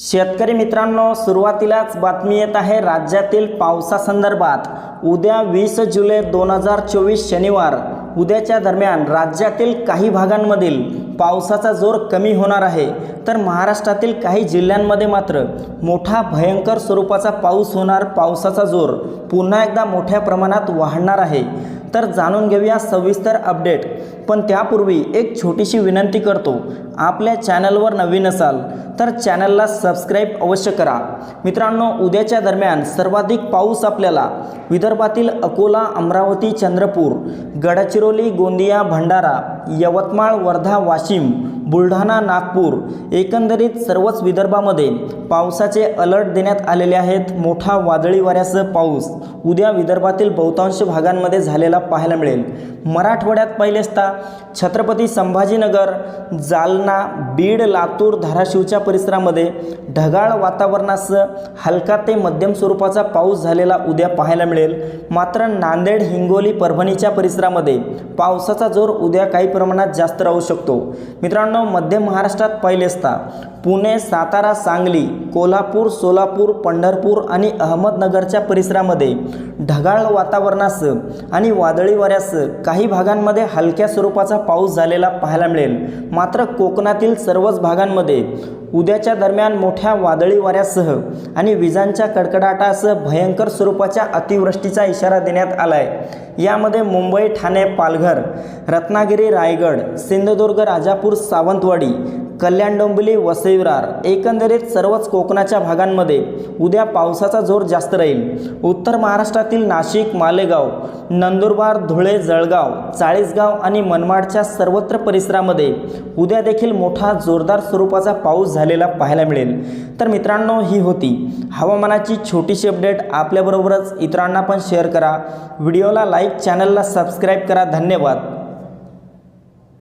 शेतकरी मित्रांनो सुरुवातीलाच बातमी येत आहे राज्यातील पावसासंदर्भात. उद्या वीस जुलै दोन हजार चोवीस शनिवार. उद्याच्या दरम्यान राज्यातील काही भागांमधील पावसाचा जोर कमी होणार आहे. तर महाराष्ट्रातील काही जिल्ह्यांमध्ये मात्र मोठा भयंकर स्वरूपाचा पाऊस होणार पावसाचा जोर पुन्हा एकदा मोठ्या प्रमाणात वाढणार आहे. तर जाणून घेऊया सविस्तर अपडेट. पण त्यापूर्वी एक छोटीशी विनंती करतो. आपल्या चॅनलवर नवीन असाल तर चॅनलला सबस्क्राईब अवश्य करा. मित्रांनो उद्याच्या दरम्यान सर्वाधिक पाऊस आपल्याला विदर्भातील अकोला अमरावती चंद्रपूर गडचिरोली गोंदिया भंडारा यवतमाळ वर्धा वाशिम बुलढाणा नागपूर एकंदरीत सर्वच विदर्भामध्ये पावसाचे अलर्ट देण्यात आलेले आहेत. मोठा वादळी वाऱ्यासह पाऊस उद्या विदर्भातील बहुतांश भागांमध्ये झालेला पाहायला मिळेल. मराठवाड्यात पहिलेचता छत्रपती संभाजीनगर जालना बीड लातूर धाराशिवच्या परिसरामध्ये ढगाळ वातावरणासह हलका ते मध्यम स्वरूपाचा पाऊस झालेला उद्या पाहायला मिळेल. मात्र नांदेड हिंगोली परभणीच्या परिसरामध्ये पावसाचा जोर उद्या काही प्रमाणात जास्त राहू शकतो. मित्रांनो मध्य महाराष्ट्रात पहिलेचता. पुणे सातारा सांगली कोल्हापूर सोलापूर पंढरपूर आणि अहमदनगरच्या परिसरामध्ये ढगाळ वातावरणास आणि वादळी वाऱ्यास काही भागांमध्ये हलक्या स्वरूपाचा पाऊस झालेला पाहायला मिळेल. मात्र कोकणातील सर्वच भागांमध्ये उद्याच्या दरम्यान मोठ्या वादळी वाऱ्यासह आणि विजांच्या कडकडाटासह भयंकर स्वरूपाच्या अतिवृष्टीचा इशारा देण्यात आला आहे यामध्ये मुंबई ठाणे पालघर रत्नागिरी रायगड सिंधुदुर्ग राजापूर सावंतवाडी कल्याण डोंबिवली वसई विरार एकंदरीत सर्वच कोकणाच्या भागांमध्ये उद्या पावसाचा जोर जास्त राहील. उत्तर महाराष्ट्रातील नाशिक मालेगाव नंदुरबार धुळे जळगाव चाळीसगाव आणि मनमाडच्या सर्वत्र परिसरामध्ये उद्या देखील मोठा जोरदार स्वरूपाचा पाऊस झालेला पाहायला मिळेल. तर मित्रांनो ही होती हवामानाची छोटीशी अपडेट. आपल्याबरोबरच इतरांना पण शेअर करा. व्हिडिओला लाईक चॅनलला सबस्क्राईब करा. धन्यवाद.